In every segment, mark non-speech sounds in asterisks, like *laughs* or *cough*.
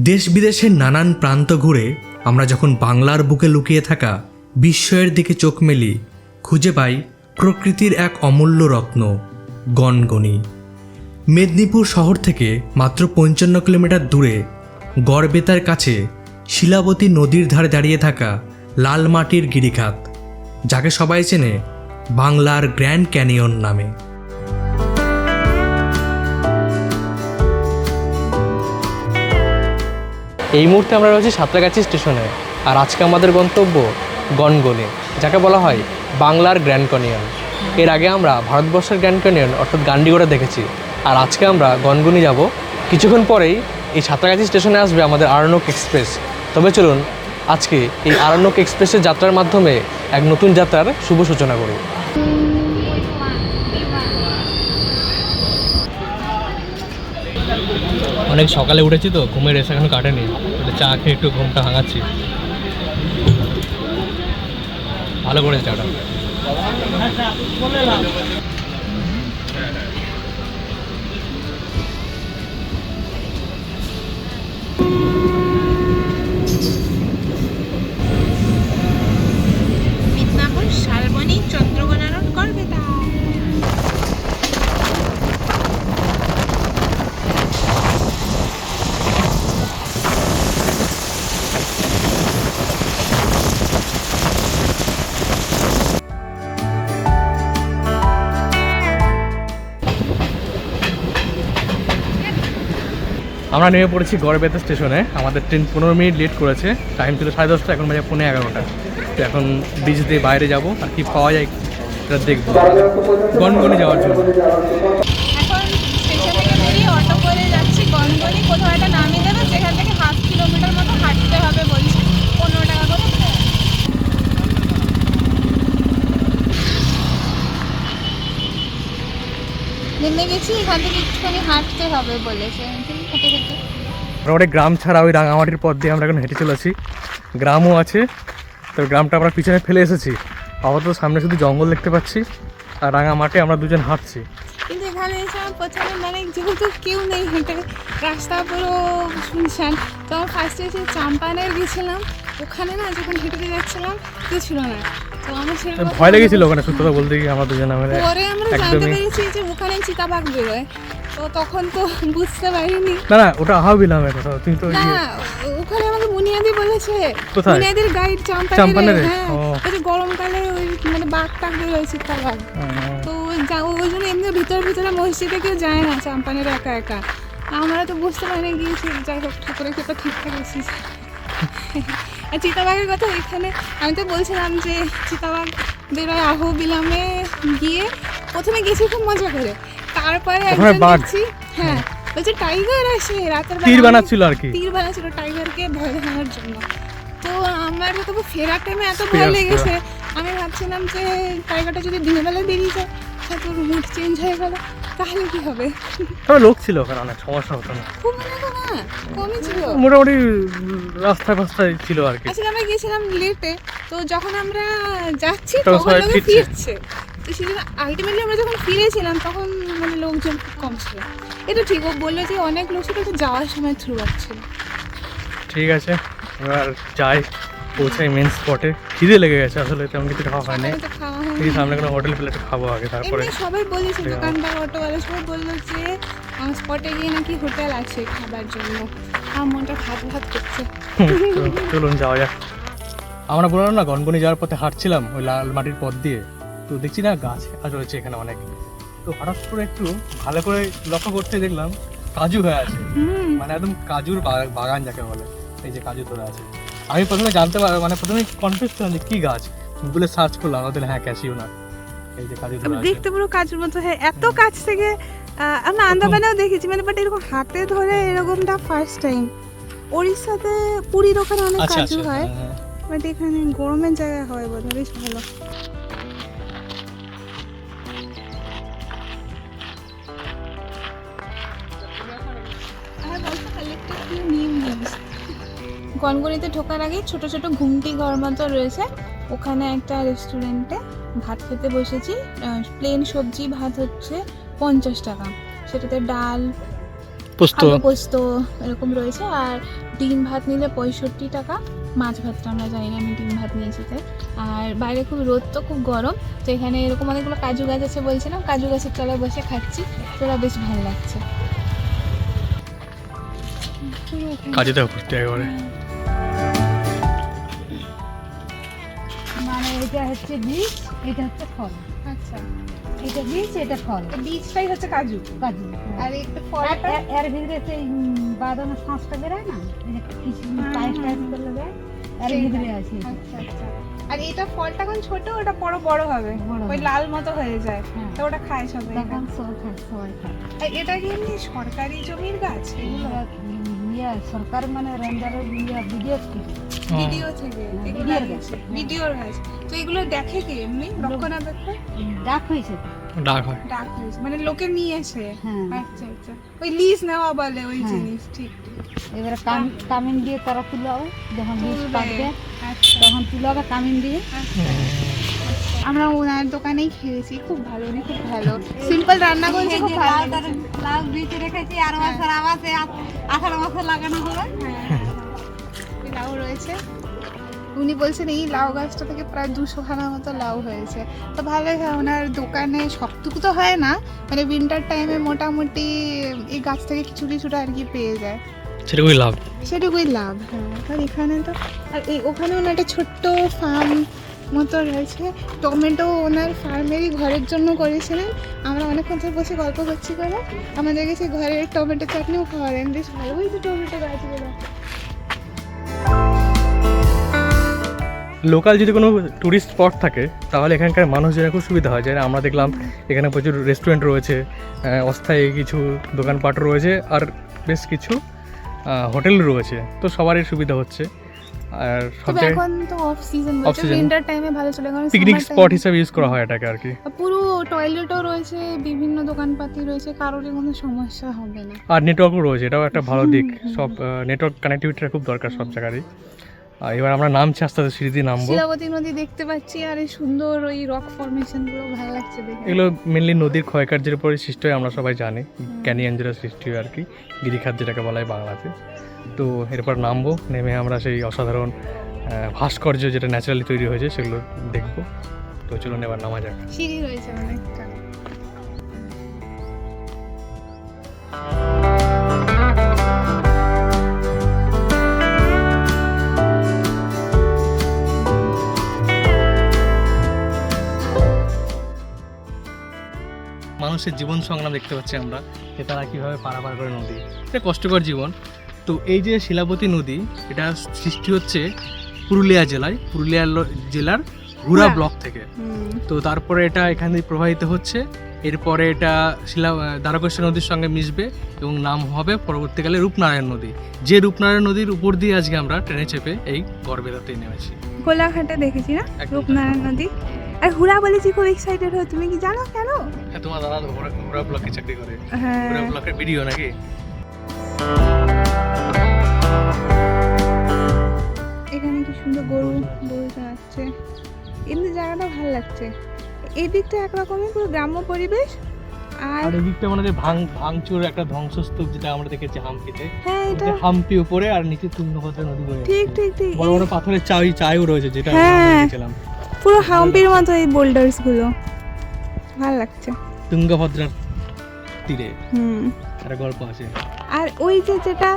দেশ বিদেশের নানান প্রান্ত ঘুরে আমরা যখন বাংলার বুকে লুকিয়ে থাকা বিস্ময়ের দিকে চোখ মেলি, খুঁজে পাই প্রকৃতির এক অমূল্য রত্ন, গনগনি। মেদিনীপুর শহর থেকে মাত্র পঞ্চান্ন কিলোমিটার দূরে গড়বেতার কাছে শিলাবতী নদীর ধারে দাঁড়িয়ে থাকা লাল মাটির গিরিখাত, যাকে সবাই চেনে বাংলার গ্র্যান্ড ক্যানিয়ন নামে। এই মুহূর্তে আমরা রয়েছি সাঁতরাগাছি স্টেশনে। আর আজকে আমাদের গন্তব্য গনগনি, যাকে বলা হয় বাংলার গ্র্যান্ড ক্যানিয়ন। এর আগে আমরা ভারতবর্ষের গ্র্যান্ড ক্যানিয়ন, অর্থাৎ গান্ডিগোড়া দেখেছি। আর আজকে আমরা গনগনি যাব। কিছুক্ষণ পরেই এই সাঁতরাগাছি স্টেশনে আসবে আমাদের আরণ্যক এক্সপ্রেস। তবে চলুন, আজকে এই আরণ্যক এক্সপ্রেসের যাত্রার মাধ্যমে এক নতুন যাত্রার শুভ সূচনা করি। অনেক সকালে উঠেছি তো, ঘুমের এসে এখন কাটেনি। চা খেয়ে একটু ঘুমটা ভাঙাচ্ছি। ভালো করেছে চাটা। মিদনাপুর আমরা নেমে পড়েছি গড়বেতা স্টেশনে। আমাদের ট্রেন পনেরো মিনিট লেট করেছে। টাইম ছিল সাড়ে দশটা, এখন বাজে পনেরো এগারোটা। তো এখন ব্রিজ দিয়ে বাইরে যাব, আর কি পাওয়া যায় সেটা দেখব। গনগনি যাওয়ার জন্য। নেমে গেছি, এখান থেকে একটুখানি হাঁটতে হবে বলেছে। হেঁটে হেঁটে মোটামুটি গ্রাম ছাড়া ওই রাঙামাটির পথ দিয়ে আমরা এখন হেঁটে চলেছি গ্রামও আছে তো গ্রামটা আমরা পিছনে ফেলে এসেছি। আপাতত সামনে শুধু জঙ্গল দেখতে পাচ্ছি আর রাঙামাটি আমরা দুজন হাঁটছি। কিন্তু এখানে এসে আমার প্রথমে মানে যেহেতু কেউ নেই হেঁটে রাস্তা পুরো শুনশান। তো আমার ফার্স্টে এসে চাম্পানের গেছিলাম। ওখানে না যখন হেঁটে যাচ্ছিলাম কেউ ছিল না। তো আমার সেরকম ভয় লেগেছিল ওখানে সত্যি কথা বলতে গিয়ে আমরা দুজন আমরা পরে আমরা জানতে পেরেছি যে ওখানে চিতাবাঘ বেরোয়। তো তখন তো বুঝতে পারিনি। না না ওটা আহাবিলামের কথা তুমি তো না ইয়ে। ওখানে আমাকে মুনিয়াদি বলেছে। কোথায়? মুনিয়াদির গাইড চাম্পানের হ্যাঁ। ওই গরমকালে ওই মানে বাঘ টাঘ বেরোয় চিতাবাঘ তো ওই জন্য এমনি ভিতরে ভিতরে মসজিদে কেউ যায় না চাম্পানের একা একা। আমরা তো বুঝতে পারি গিয়েছি যাই হোক ঠাকুরের কৃপা ঠিকঠাক এসেছি *laughs* আর চিতাবাঘের কথা ওইখানে আমি তো বলছিলাম যে চিতাবাঘ বেরোয় আহ বিলামে গিয়ে প্রথমে গেছি খুব মজা করে। তারপরে ওখানে বাঘ? দেখছি হ্যাঁ বলছে টাইগার আসে রাতের তীর বানাচ্ছিল আর কি। তীর বানাচ্ছিল টাইগারকে ভয় দেখানোর জন্য। তো আমার তো ফেরার টাইমে এত ভয় লেগেছে আমি ভাবছিলাম যে টাইগারটা যদি দিনের বেলা বেরিয়ে যায় তারপর মুড চেঞ্জ হয়ে গেল তাহলে কি হবে? তবে লোক ছিল ওখানে অনেক সমস্যা হতো না। খুব না কমই ছিল। মোটামুটি রাস্তায় ফাস্তায় ছিল আর কি। আসলে আমরা গেছিলাম লেটে তো যখন আমরা যাচ্ছি তখন তখন লোকে ফিরছে। তো সেজন্য আলটিমেটলি আমরা যখন ফিরেছিলাম তখন মানে লোকজন খুব কম ছিল। এটা ঠিক ও বলল যে অনেক লোক ছিল তো যাওয়ার সময় থ্রু ছিল ঠিক আছে এবার যাই পৌঁছাই মেন স্পটে খিদে লেগে গেছে আসলে তেমন কিছু খাওয়া হয়নি। এই সামনে কোনো হোটেল পেলে একটু খাব আগে তারপরে সবাই বলেছে দোকানদার অটোওয়ালা সবাই বলল যে স্পটে গিয়ে নাকি হোটেল আছে খাবার জন্য। আমার মনটা ভাত ভাত করছে। চলুন যাওয়া যাক। আমরা বললাম না গনগনি যাওয়ার পথে হাঁটছিলাম ওই লাল মাটির পথ দিয়ে। তো দেখছি না গাছ আর রয়েছে এখানে অনেক। তো হঠাৎ করে একটু ভালো করে লক্ষ্য করতে দেখলাম কাজু হয়ে আছে। মানে একদম কাজুর বাগান যাকে বলে এই যে কাজু ধরে আছে। আমি প্রথমে জানতে পার মানে প্রথমে কনফিউজ ছিলাম যে কি গাছ। গুগলে সার্চ করলাম আমাদের হ্যাঁ ক্যাশিও না এই যে কাজু ধরে দেখতে পুরো কাজের মতো হ্যাঁ এত কাছ থেকে আমরা আন্দামানেও দেখেছি মানে বাট এরকম হাতে ধরে এরকমটা ফার্স্ট টাইম ওড়িশাতে পুরীর ওখানে অনেক আচ্ছা কাজু আচ্ছা হয় হ্যাঁ, হ্যাঁ। বাট এখানে গরমের জায়গায় হয় বোধ বেশ ভালো। গনগনিতে ঢোকার আগে ছোট ছোট ঘুমটি ঘর মতো রয়েছে। ওখানে একটা রেস্টুরেন্টে ভাত খেতে বসেছি। প্লেন সবজি ভাত হচ্ছে পঞ্চাশ টাকা। সেটাতে ডাল পোস্ত। পোস্ত এরকম রয়েছে। আর ডিম ভাত নিলে পঁয়ষট্টি টাকা। মাছ ভাতটা আমরা জানি না আমি ডিম ভাত নিয়েছি তাই। আর বাইরে খুব রোদ তো খুব গরম। তো এখানে এরকম অনেকগুলো কাজু গাছ আছে বলছিলাম। কাজু গাছের তলায় বসে খাচ্ছি। তোরা বেশ ভালো লাগছে। কাজে দেওয়া করতে একেবারে মানে এটা হচ্ছে বীজ এটা হচ্ছে ফল। আচ্ছা। এটা বীজ এটা ফল। বীজটাই হচ্ছে কাজু। কাজু। আর একটু আর এর- ভিতরে সেই উম, বাদামের শাঁসটা বেরোয় না? কিশমিশ হ্যাঁ, পায়েস হ্যাঁ, হ্যাঁ। করলে বেরোয়, এর ভিতরে আছে এটা। আচ্ছা আচ্ছা। আর এটা ফলটা এখন ছোট ওটা বড় বড় হবে। ওই লাল মতো হয়ে যায়। তো ওটা খায় সবাই খায় সবাই খায়। আর এটা কি এমনি সরকারি জমির গাছ? এগুলো ইয়ে সরকার মানে রেঞ্জারের ইয়ে ভিডিও ভিডিও থেকে। এগুলো ভিডিওর লাগিয়েছে। তো এগুলো দেখে কি এমনি? রক্ষণাবেক্ষণ? ডাক হয়েছে ডাক হয়। ডাক হয়েছে। মানে লোকে নিয়েছে? হ্যাঁ। আচ্ছা আচ্ছা। ওই লিজ নেওয়া বলে ওই হ্যাঁ। জিনিস ঠিক। এবারে কাম- কামিন দিয়ে তারা তুলে যখন তুলবে। পাকবে আচ্ছা। তখন তুলে হবে কামিন দিয়ে। আচ্ছা। আমরা ওনার দোকানেই খেয়েছি খুব ভালো উনি খুব ভালো। সিম্পল রান্না করছে খুব ভালো। লাউ বীজ রেখেছি আর মাসের আবার সে আষাঢ় মাসে লাগানো হবে। হ্যাঁ, লাউ রয়েছে। উনি বলছেন এই লাউ গাছটা থেকে প্রায় দুশো খানা মতো লাউ হয়েছে। তো ভালোই হয় ওনার দোকানে সবটুকু তো হয় না। মানে উইন্টার টাইমে মোটামুটি এই গাছ থেকে কিছু কিছুটা আর কি পেয়ে যায়। সেটাকুই লাভ। সেটুকুই লাভ হ্যাঁ। আর এখানে তো আর এই ওখানে ওনার একটা ছোট্ট ফার্ম মতো রয়েছে। টমেটো ওনার ফার্মেরই ঘরের জন্য করেছিলেন। আমরা অনেকক্ষণ ধরে বসে গল্প করছি করে। আমাদেরকে সেই ঘরের টমেটো চাটনিও খাওয়ালেন। বেশ ভালোই হয়েছে টমেটো গাছগুলো লোকাল যদি কোনো টুরিস্ট স্পট থাকে, তাহলে এখানকার মানুষজনের খুব সুবিধা হয়। যেন আমরা দেখলাম, এখানে প্রচুর রেস্টুরেন্ট রয়েছে অস্থায়ী কিছু দোকানপাট রয়েছে, আর বেশ কিছু হোটেল রয়েছে। তো সবারই সুবিধা হচ্ছে। আর সব তবে এখন তো অফ সিজন season। উইন্টার টাইমে ভালো চলে কারণ পিকনিক স্পট হিসাবে ইউজ করা হয় এটাকে আর কি। পুরো টয়লেটও রয়েছে বিভিন্ন দোকানপাতি রয়েছে কারোরই কোনো সমস্যা হবে না। আর নেটওয়ার্কও রয়েছে এটাও একটা ভালো দিক। সব নেটওয়ার্ক কানেক্টিভিটিটা খুব দরকার সব জায়গারই। আর এবার আমরা নামছি আস্তে আস্তে সিঁড়ি দিয়ে নামবো। শিলাবতী নদী দেখতে পাচ্ছি আর এই সুন্দর ওই রক ফরমেশনগুলো ভালো লাগছে দেখে এগুলো মেনলি নদীর ক্ষয়কার্যের উপরে সৃষ্টি হয় আমরা সবাই জানি। ক্যানিয়ান যেটা সৃষ্টি হয় আর কি গিরিখাত যেটাকে বলা হয় বাংলাতে। তো এরপর নামবো নেমে আমরা সেই অসাধারণ ভাস্কর্য যেটা ন্যাচারালি তৈরি হয়েছে সেগুলো দেখব। তো চলুন এবার নামা যাক। সিঁড়ি রয়েছে অনেকটা। মানুষের জীবন সংগ্রাম দেখতে পাচ্ছি আমরা যে তারা কীভাবে পারাপার করে নদী। এটা কষ্টকর জীবন তো এই যে শিলাবতী নদী এটা সৃষ্টি হচ্ছে পুরুলিয়া জেলায় পুরুলিয়া জেলার হুরা হুরা। ব্লক থেকে। তো তারপরে এটা এখান দিয়ে প্রবাহিত হচ্ছে। এরপরে এটা শিলা দ্বারকেশ্বর নদীর সঙ্গে মিশবে এবং নাম হবে পরবর্তীকালে রূপনারায়ণ নদী। যে রূপনারায়ণ নদীর উপর দিয়ে আজকে আমরা ট্রেনে চেপে এই গড়বেতাতে নেমেছি। কোলাঘাটে দেখেছি না। রূপনারায়ণ নদী? আর হুড়া বলেছি খুব এক্সাইটেড হয়ে তুমি কি জানো কেন? হ্যাঁ তোমার দাদা হুরা- হুরা ব্লকে চাকরি করে। হ্যাঁ। হুরা ব্লকের ভিডিও নাকি? লাগছে এই দিকটা একরকমই পুরো গ্রাম্য পরিবেশ আর আর এই দিকটা মানে যে ভাঙ ভাঙচুর একটা ধ্বংসস্তূপ যেটা আমরা দেখেছি হাম্পিতে। হ্যাঁ এটা হাম্পি উপরে আর নিচে তুঙ্গভদ্রা নদী বয়ে ঠিক ঠিক ঠিক। বড় বড় পাথরের চাই চাইও রয়েছে যেটা আমরা হ্যাঁ। দেখেছিলাম। পুরো হাম্পির মতো এই বোল্ডার্সগুলো ভালো লাগছে। তুঙ্গভদ্রার তীরে। হুম। একটা গল্প আছে। আর ওই যে যেটা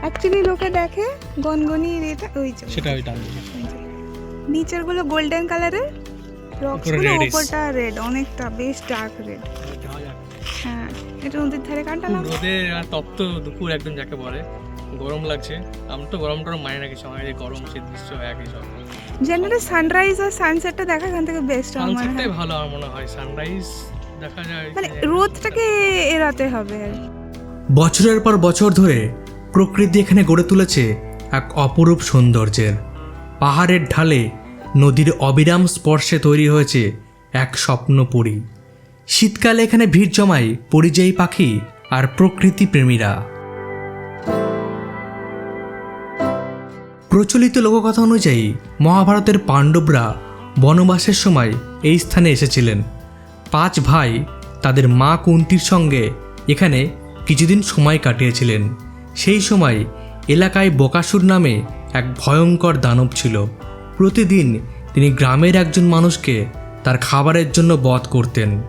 অ্যাকচুয়ালি লোকে দেখে গনগনি এটা ওই যে সেটা ওইটা নিচেরগুলো গোল্ডেন কালারের রক্স উপরে উপরটা রেড অনেকটা বেশ ডার্ক রেড হ্যাঁ এটা নদীর ধারে কানটা না? রোদে আর তপ্ত দুপুর একদম যাকে বলে। গরম লাগছে। আমি তো গরম টরম মানি না কিছু আমার এই গরম শীত গ্রীষ্ম একই সব। জেনারেলি সানরাইজ আর সানসেটটা দেখা এখান থেকে বেস্ট আমার মনে সানসেটটাই হয়। ভালো আমার মনে হয়। সানরাইজ দেখা যায় মানে রোদটাকে এড়াতে হবে বছরের পর বছর ধরে প্রকৃতি এখানে গড়ে তুলেছে এক অপরূপ সৌন্দর্যের। পাহাড়ের ঢালে নদীর অবিরাম স্পর্শে তৈরি হয়েছে এক স্বপ্নপুরী শীতকালে এখানে ভিড় জমায় পরিযায়ী পাখি আর প্রকৃতি প্রেমীরা। প্রচলিত লোককথা অনুযায়ী মহাভারতের পাণ্ডবরা বনবাসের সময় এই স্থানে এসেছিলেন। পাঁচ ভাই তাদের মা কুন্তির সঙ্গে এখানে কিছুদিন সময় কাটিয়েছিলেন। সেই সময় এলাকায় বকাসুর নামে এক ভয়ঙ্কর দানব ছিল। প্রতিদিন তিনি গ্রামের একজন মানুষকে তার খাবারের জন্য বধ করতেন।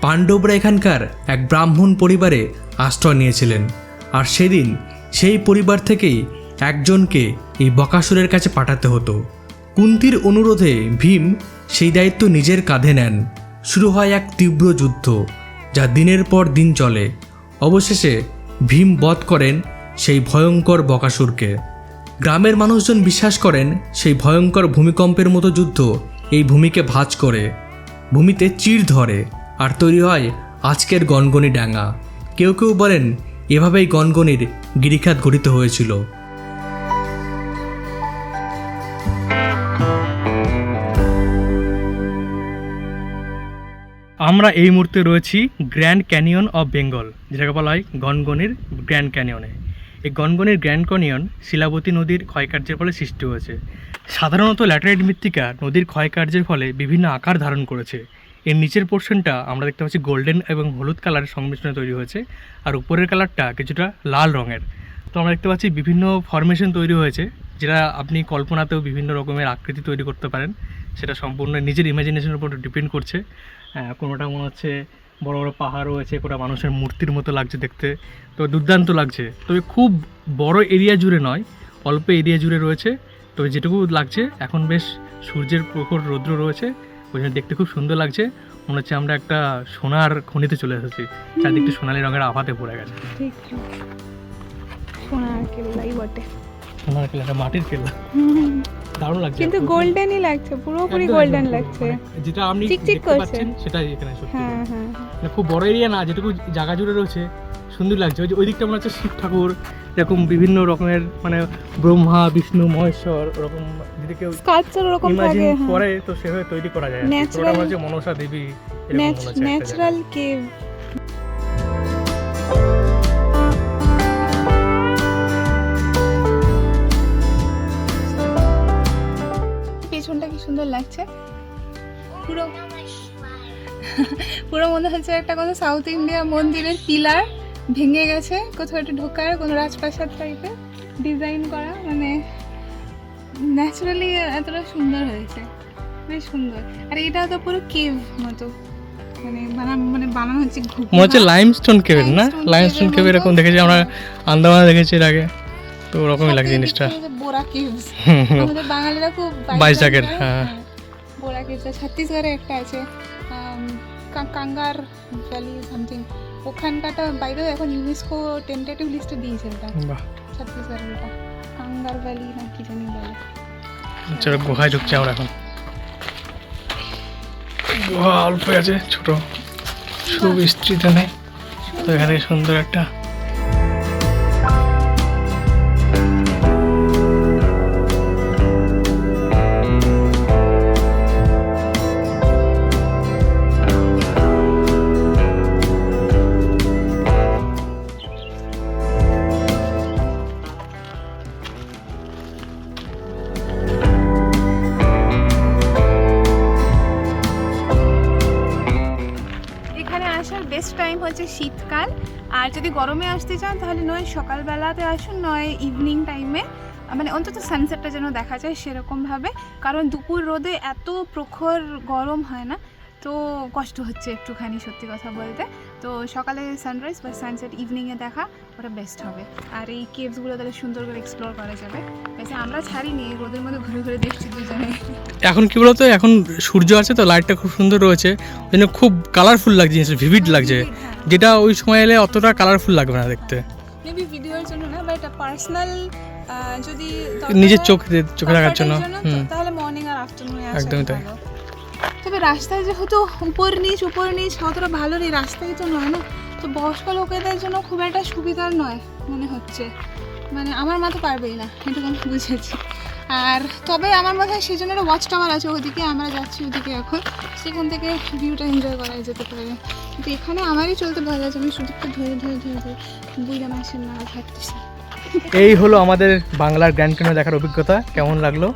পাণ্ডবরা এখানকার এক ব্রাহ্মণ পরিবারে আশ্রয় নিয়েছিলেন। আর সেদিন সেই পরিবার থেকেই একজনকে এই বকাসুরের কাছে পাঠাতে হতো। কুন্তির অনুরোধে ভীম সেই দায়িত্ব নিজের কাঁধে নেন। শুরু হয় এক তীব্র যুদ্ধ, যা দিনের পর দিন চলে। অবশেষে ভীম বধ করেন সেই ভয়ঙ্কর বকাসুরকে। গ্রামের মানুষজন বিশ্বাস করেন সেই ভয়ঙ্কর ভূমিকম্পের মতো যুদ্ধ এই ভূমিকে ভাঁজ করে। ভূমিতে চির ধরে আর তৈরি হয় আজকের গনগনি ডাঙ্গা কেউ কেউ বলেন এভাবেই গনগনির গিরিখাত গঠিত হয়েছিল। আমরা এই মুহূর্তে রয়েছি গ্র্যান্ড ক্যানিয়ন অফ বেঙ্গল, যেটাকে বলা হয় গনগনির গ্র্যান্ড ক্যানিয়নে। এই গনগনের গ্র্যান্ড কনিয়ন শিলাবতী নদীর ক্ষয়কার্যের ফলে সৃষ্টি হয়েছে। সাধারণত ল্যাটারাইট মৃত্তিকা নদীর ক্ষয়কার্যের ফলে বিভিন্ন আকার ধারণ করেছে। এর নিচের পোর্শনটা আমরা দেখতে পাচ্ছি গোল্ডেন এবং হলুদ কালারের সংমিশ্রণে তৈরি হয়েছে আর উপরের কালারটা কিছুটা লাল রঙের। তো আমরা দেখতে পাচ্ছি বিভিন্ন ফরমেশন তৈরি হয়েছে, যেটা আপনি কল্পনাতেও বিভিন্ন রকমের আকৃতি তৈরি করতে পারেন। সেটা সম্পূর্ণ নিজের ইমাজিনেশনের উপর ডিপেন্ড করছে। কোনোটা মনে হচ্ছে বড় বড় পাহাড় রয়েছে কোটা মানুষের মূর্তির মতো লাগছে দেখতে। তো দুর্দান্ত লাগছে। তবে খুব বড় এরিয়া জুড়ে নয় অল্প এরিয়া জুড়ে রয়েছে। তবে যেটুকু লাগছে এখন বেশ সূর্যের প্রখর রৌদ্র রয়েছে ওই জন্য দেখতে খুব সুন্দর লাগছে। মনে হচ্ছে আমরা একটা সোনার খনিতে চলে এসেছি চারদিকটা সোনালি রঙের আভাতে পড়ে গেছে। সোনার কেল্লাই বটে। সোনার মাটির কেলা দারুণ লাগছে কিন্তু গোল্ডেনই লাগছে পুরোপুরি গোল্ডেন লাগছে। মানে যেটা আপনি দেখতে পাচ্ছেন সেটাই এখানে সত্যি। হ্যাঁ হ্যাঁ। মানে খুব বড় এরিয়া না যেটুকু জায়গা জুড়ে রয়েছে সুন্দর লাগছে। ওই দিকটা মনে হচ্ছে শিব ঠাকুর এরকম বিভিন্ন রকমের মানে ব্রহ্মা বিষ্ণু মহেশ্বর ওরকম যদি কেউ স্কাল্পচার ওরকম থাকে হ্যাঁ। করে তো সেভাবে তৈরি করা যায়। হচ্ছে মনসা দেবী। ন্যাচারাল কেভ পেছনটা কি সুন্দর লাগছে। পুরো পুরো মনে হচ্ছে একটা কোনো সাউথ ইন্ডিয়া মন্দিরের পিলার ভেঙে গেছে কোথাও একটু ঢোকার কোনো রাজপ্রাসাদ টাইপের ডিজাইন করা মানে ন্যাচারালি এতটা সুন্দর হয়েছে বেশ সুন্দর। আর এটা তো পুরো কেভ মতো মানে বানানো মানে বানানো হচ্ছে মনে হচ্ছে লাইমস্টোন কেভের না? লাইমস্টোন কেভ এরকম দেখেছি আমরা আন্দামানে দেখেছি এর আগে। তো ওরকমই সাথে জিনিসটা। বোরা। *laughs* আমাদের বাঙালিরা খুব করে, হ্যাঁ। বোরা কেভস ছত্তিশগড়ে একটা আছে কাঙ্গার ভ্যালি সামথিং ওখানকাটা বাইরে এখন ইউনেস্কো টেন্টেটিভ লিস্টে দিয়েছে এটা। ছত্তিশগড়ের এটা কাঙ্গার ভ্যালি না কি জানি বলে। চলো গুহায় ঢুকছি আমরা এখন। গুহা অল্প আছে ছোট। সুবিস্তৃত নেই। তো এখানে সুন্দর একটা যদি গরমে আসতে চান তাহলে নয় সকালবেলাতে আসুন নয় ইভিনিং টাইমে মানে অন্তত সানসেটটা যেন দেখা যায় সেরকমভাবে। কারণ দুপুর রোদে এত প্রখর গরম হয় না তো কষ্ট হচ্ছে একটুখানি সত্যি কথা বলতে। তো সকালে সানরাইজ বা সানসেট ইভিনিংয়ে দেখা ওটা বেস্ট হবে। আর এই কেভসগুলো তাহলে সুন্দর করে এক্সপ্লোর করা যাবে। বেশি আমরা ছাড়িনি এই রোদের মধ্যে ঘুরে ঘুরে দেখছি দুজনে। এখন কি বলতো এখন সূর্য আছে তো লাইটটা খুব সুন্দর রয়েছে। ওই জন্য খুব কালারফুল লাগছে জিনিসটা ভিভিড লাগছে। যেটা ওই সময় এলে অতটা কালারফুল লাগবে না দেখতে। মেবি ভিডিওর জন্য না বাট পার্সোনাল যদি নিজের চোখ চোখে রাখার জন্য। তাহলে মর্নিং আর আফটারনুনে একদমই তাই। তবে রাস্তায় যেহেতু উপর নিচ উপর নিচ অতটা ভালো নেই রাস্তায় তো নয় না। তো বয়স্ক লোকেদের জন্য খুব একটা সুবিধার নয় মনে হচ্ছে। মানে আমার মা তো পারবেই না এটুকু আমি বুঝেছি। আর তবে আমার হয় সেই জন্য একটা ওয়াচ টাওয়ার আছে ওদিকে আমরা যাচ্ছি ওদিকে এখন। সেখান থেকে ভিউটা এনজয় করা যেতে পারে। কিন্তু এখানে আমারই চলতে ভালো আছে আমি সুদীপকে ধরে ধরে ধরে ধরে বুঝলাম আসেন না হাঁটতেছি এই হলো আমাদের বাংলার গ্র্যান্ড ক্যানিয়ন দেখার অভিজ্ঞতা কেমন লাগল?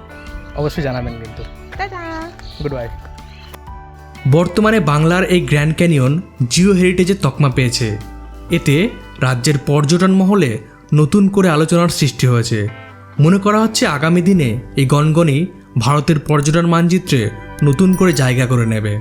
অবশ্যই জানাবেন কিন্তু। গুড বাই বর্তমানে বাংলার এই গ্র্যান্ড ক্যানিয়ন জিও হেরিটেজের তকমা পেয়েছে। এতে রাজ্যের পর্যটন মহলে নতুন করে আলোচনার সৃষ্টি হয়েছে। মনে করা হচ্ছে আগামী দিনে এই গনগনি ভারতের পর্যটন মানচিত্রে নতুন করে জায়গা করে নেবে।